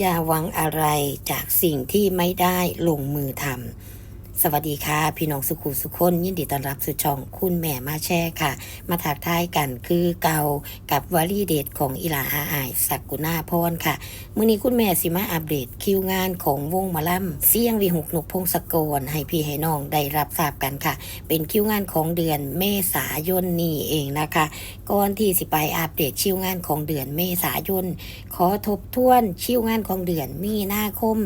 อย่าหวังอะไรจากสิ่งที่ไม่ได้ลงมือทำ สวัสดีค่ะ พี่น้องสุขุสุขคนยินดีต้อนรับสู่ช่องคุณแม่มาแช่ค่ะ มาถักทายกันคือเกากับวลีเดตของอิลาอาอายสักกุณาพรค่ะมื่อนี้คุณแม่สิมาอัปเดตคิวงานของวงมาล่ำเสียงวีหกนกพงศกรให้พี่ให้น้องได้รับทราบกันค่ะ เป็นคิวงานของเดือนเมษายนนี้เองนะคะก่อนที่สิไปอัปเดตคิวงานของเดือนเมษายนขอทบทวนคิวงานของเดือนมีนาคม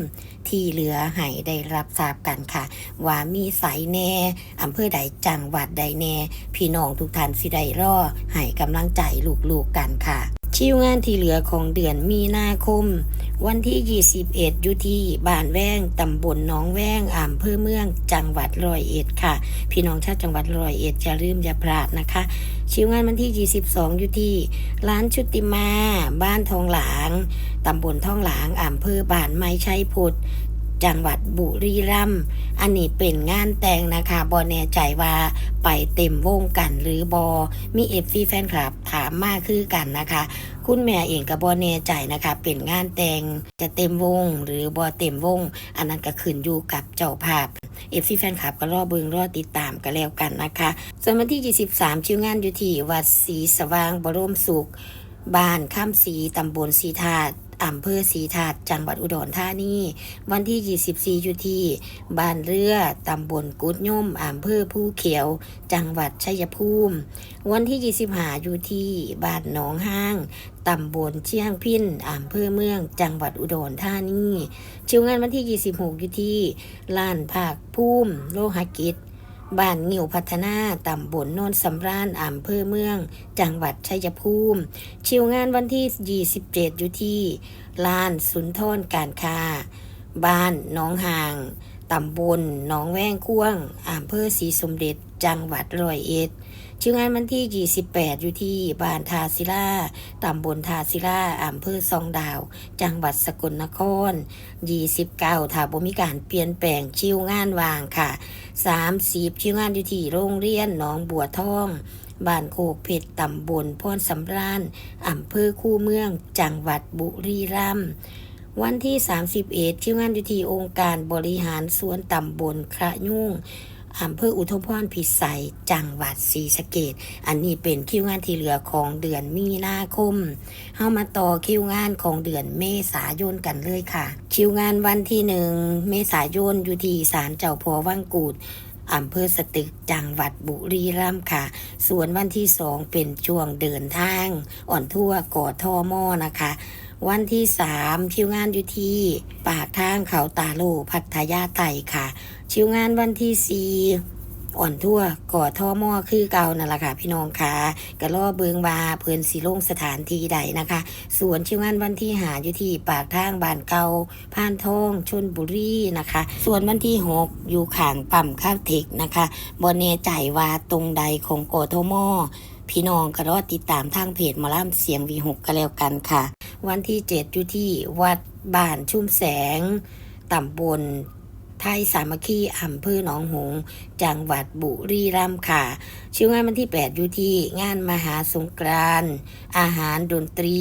ที่เหลือให้ได้รับทราบกันค่ะว่ามีสายแน่อำเภอใดจังหวัดใดแน่ พี่น้องทุกท่านสิได้รอให้กำลังใจลูกๆกันค่ะ ชิวงานที่เหลือของเดือนมีนาคม วันที่ 21 อยู่ที่บ้านแว้งตำบลหน้องแว้งอำเภอเมืองจังหวัดร้อยเอ็ดค่ะ พี่น้องชาวจังหวัดร้อยเอ็ดอย่าลืมอย่าพลาดนะคะ ชิวงานวันที่ 22 อยู่ที่ร้านชุติมา บ้านทองหลางตำบลทองหลางอำเภอบ้านไม้ชัยพุทธ จังหวัดบุรีรัมย์อันนี้เป็นงานแต่งนะคะบอแน่ใจว่าไปเต็มวงกันหรือบอมีเอฟซีแฟนคลับถามมากคือกันนะคะ คุณแม่เองกับบอแน่ใจนะคะ เป็นงานแต่งจะเต็มวงหรือบอเต็มวง อันนั้นก็ขึ้นอยู่กับเจ้าภาพเอฟซีแฟนคลับก็รอเบิงรอติดตามกันแล้วกันนะคะส่วนวันที่ 23 ชิวงานอยู่ที่วัดศรีสว่างบรมสุข บ้านข้ามศีตำบลศรีธาตุ อำเภอศรีธาตุจังหวัดอุดรธานี วันที่ 24 อยู่ที่บ้านเรือตำบลกุดย่มอำเภอผู้เขียว จังหวัดชัยภูมิ วันที่ 25 อยู่ที่บ้านหนองห้างตำบลเชียงพินอำเภอเมือง จังหวัดอุดรธานี ชิวงานวันที่ 26 อยู่ที่ลานภาคภูมิโลหกิจ บ้านงิวพัฒนาตำบลโนนสำราญอำเภอเมือง จังหวัดชัยภูมิ ชิวงานวันที่ 27 อยู่ที่ลานสุนทรการคา บ้านหน้องห่างตำบลหนองแว้งก้วงอำเภอศรีสมเด็จ จังหวัดร้อยเอ็ด ชิวงานวันที่ 28 อยู่ที่บ้านทาศิลาตำบลทาศิลาอำเภอซองดาว จังหวัดสกลนคร 29ถ้าบ่มีการเปลี่ยนแปลงชิวงานวางค่ะ 30ชิวงานอยู่ที่โรงเรียนหนองบัวทองบ้านโคกเพชรตำบลพรสำราญอำเภอคูเมือง จังหวัดบุรีรัมย์วันที่ 31ชิวงานอยู่ที่องค์การบริหารส่วนตำบลคระยุ่ง อำเภออุทมพรพิสัย จังหวัดศรีสะเกดอันนี้เป็นคิวงานที่เหลือของเดือนมีนาคมเข้ามาต่อคิวงานของเดือนเมษายนกันเลยค่ะ คิวงานวันที่หนึ่งเมษายนอยู่ที่ศาลเจ้าพ่อวังกูด อำเภอสตึกจังหวัดบุรีรัมย์ค่ะ ส่วนวันที่สองเป็นช่วงเดินทาง อ่อนทั่วก่อท่อหม้อนะคะ วันที่สามคิวงานอยู่ที่ปากทางเขาตาโลพัทยาไต่ค่ะชิวงานวันที่สี่ อ่อนทั่วก่อท่อหม้อคือเก่านั่นแหละค่ะ พี่น้องค่ะกระล่อเบิงบาเพิ่นสีลงสถานที่ใดนะคะ ส่วนชิวงานวันที่หาอยู่ที่ปากทางบ้านเก่าพานทองชนบุรีนะคะ ส่วนวันที่หกอยู่ข่างปั๊มข้าวเทคนะคะบนเนใจว่าตรงใดของกทมพี่น้องก็รอติดตามทางเพจมาล่ำเสียงวีหกก็แล้วกันค่ะ วันที่เจ็ดอยู่ที่วัดบ้านชุ่มแสงตำบล ไทยสามัคคีอำเภอหนองหงส์จังหวัดบุรีรัมย์ค่ะชิวงานวันที่ 8 อยู่ที่งานมหาสงกรานต์อาหารดนตรี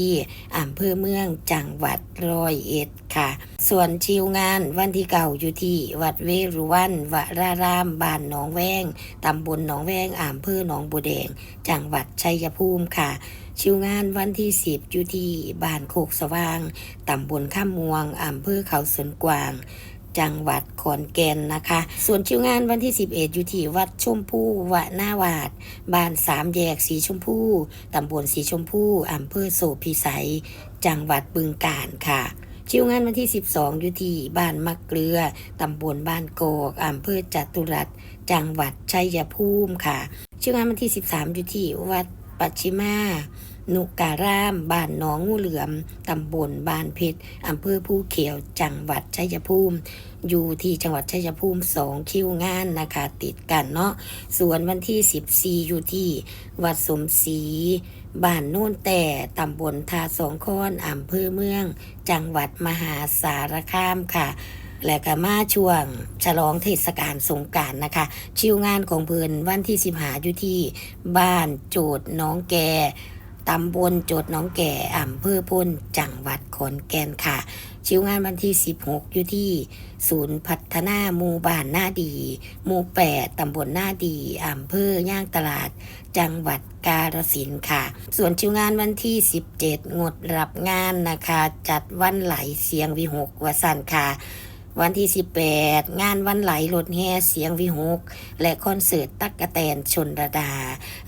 อำเภอเมืองจังหวัดร้อยเอ็ดค่ะ ส่วนชิวงานวันที่เก่าอยู่ที่วัดเวรุวันวรารามบ้านหนองแวงตำบลหนองแวงอำเภอหนองบัวแดง จังหวัดชัยภูมิค่ะชิวงานวันที่ 10 อยู่ที่บ้านโคกสว่าง ตำบลข้ามมวงอำเภอเขาสวนกวาง จังหวัดขอนแก่นนะคะ ส่วนชิวงานวันที่ 11 อยู่ที่วัดชมพู่วะหน้าวาดบ้านสามแยกสีชมพูตำบลสีชมพูอำเภอโสพิสัย จังหวัดบึงกาฬค่ะชิวงานวันที่ 12 อยู่ที่บ้านมักเกลือ ตำบลบ้านโกกอำเภอจตุรัส จังหวัดชัยภูมิค่ะ ชิวงานวันที่ 13 อยู่ที่วัดปัชชิมา นุการามบ้านหนองงูเหลือม ตำบลบ้านเพชรอำเภอภูเขียวจังหวัดชัยภูมิ อยู่ที่จังหวัดชัยภูมิสองคิวงานนะคะติดกันเนาะส่วนวันที่ 14 อยู่ที่วัดสมศรีบ้านโน่นแต่ตำบลทาสองคอนอำเภอเมือง จังหวัดมหาสารคามค่ะและก็มาช่วงฉลองเทศกาลสงการนะคะ ชิวงานของเพิ่นวันที่สิบหาอยู่ที่บ้านโจดน้องแก ตำบลโจดน้องแก่อำเภอพุนจังหวัดขอนแก่นค่ะ ชิวงานวันที่ 16 อยู่ที่ ศูนย์พัฒนาหมู่บ้านหน้าดีหมู่8ตำบลหน้าดีอำเภอย่างตลาด จังหวัดกาฬสินธุ์ค่ะ ส่วนชิวงานวันที่ 17 งดรับงานนะคะ จัดวันไหลเสียงวิหกวสันค่ะวันที่ 18 งานวันไหลรถแห่เสียงวิหก และคอนเสิร์ตตักกะแตนชนระดา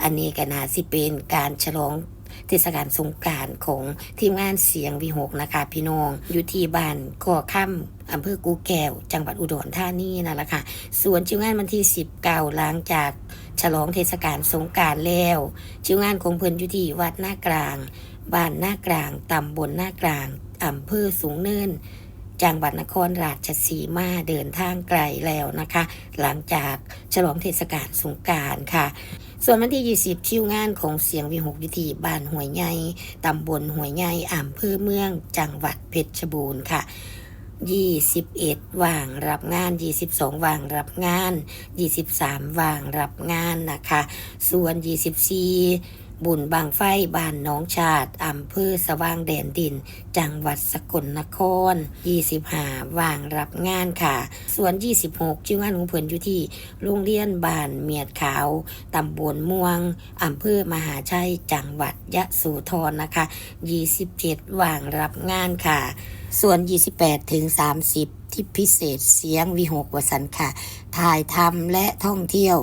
อันนี้ก็น่าสิเป็นการฉลอง เทศกาลสงการของทีมงานเสียงวีหกนะคะพี่น้องอยู่ที่บ้านก่อค่ำอำเภอกูแก้ว จังหวัดอุดรธานีนั่นแหละค่ะ ส่วนชิวงานวันที่ 19 หลังจากฉลองเทศกาลสงการแล้วชิวงานของเพิ่นอยู่ที่วัดหน้ากลาง บ้านหน้ากลางตำบลหน้ากลางอำเภอสูงเนิน จังหวัดนครราชสีมาเดินทางไกลแล้วนะคะ หลังจากฉลองเทศกาลสงการค่ะ ส่วนวันที่ 20ชิวงานของเสียงวิหกวิธีบ้านห้วยใหญ่ตำบลห้วยใหญ่อำเภอเมืองจังหวัดเพชรบูรณ์ค่ะ21ว่างรับงาน 22ว่างรับงาน 23ว่างรับงานนะคะ ส่วน 24 บุญบางไฟบ้านน้องชาติอำเภอสว่างแดนดิน จังหวัดสกลนคร 25 วางรับงานค่ะ ส่วน 26 ชื่องานของเพิ่นอยู่ที่โรงเรียนบ้านเมียดขาวตำบลม่วงอำเภอมหาชัย จังหวัดยะโสธรนะคะ 27 วางรับงานค่ะ ส่วน 28 ถึง 30 ที่พิเศษเสียงวิหกวสันค่ะ ถ่ายทำและท่องเที่ยว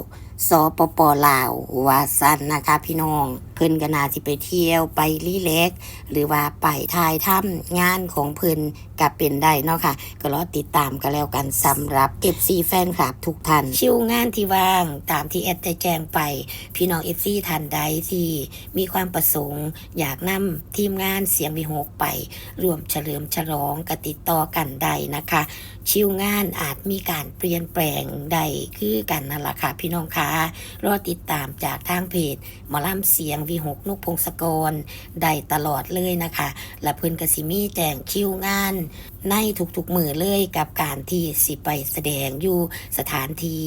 สปปลาววาสันนะคะพี่น้องเพิ่นก็น่าสิไปเที่ยวไปรีแลกหรือว่าไปถ่ายทำงานของเพิ่นกับเป็นได้เนาะค่ะ ก็รอติดตามกันแล้วกันสำหรับ FC แฟนคลับทุกท่านชิวงานที่ว่างตามที่แอดได้แจ้งไป พี่น้อง FC ท่านใดที่มีความประสงค์ อยากนำทีมงานเสียงวิหกไปรวมเฉลิมฉลองกติดต่อกันได้นะคะ ชิวงานอาจมีการเปลี่ยนแปลงใดคือกันนั่นแหละค่ะพี่น้องคะรอติดตามจากทางเพจหมอลำเสียงวีหกนุกพงศกรได้ตลอดเลยนะคะ และเพิ่นกสิมีแจ้งคิวงาน ในทุกๆมือเลยกับการที่สิไปแสดงอยู่สถานที่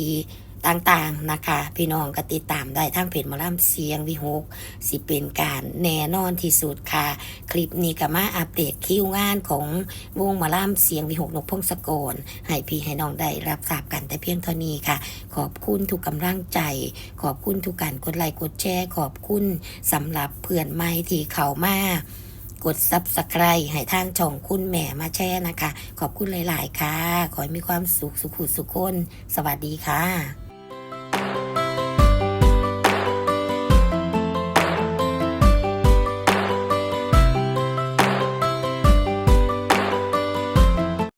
ต่างๆนะคะ พี่น้องก็ติดตามได้ทางเพจมอลำเสียงวิหกสิเป็นการแน่นอนที่สุดค่ะ คลิปนี้ก็มาอัปเดตคิวงานของวงมาล่ำเสียงวิหกนกพงศกรให้พี่ให้น้องได้รับทราบกันแต่เพียงเท่านี้ค่ะ ขอบคุณทุกกำลังใจ ขอบคุณทุกการกดไลค์กดแชร์ขอบคุณสำหรับเพื่อนใหม่ที่เขามากดซับสไครต์ให้ทางช่องคุณแม่มาแชร์นะคะ ขอบคุณหลาย ๆ ค่ะ ขอให้มีความสุขสุขุสุขคน สวัสดีค่ะ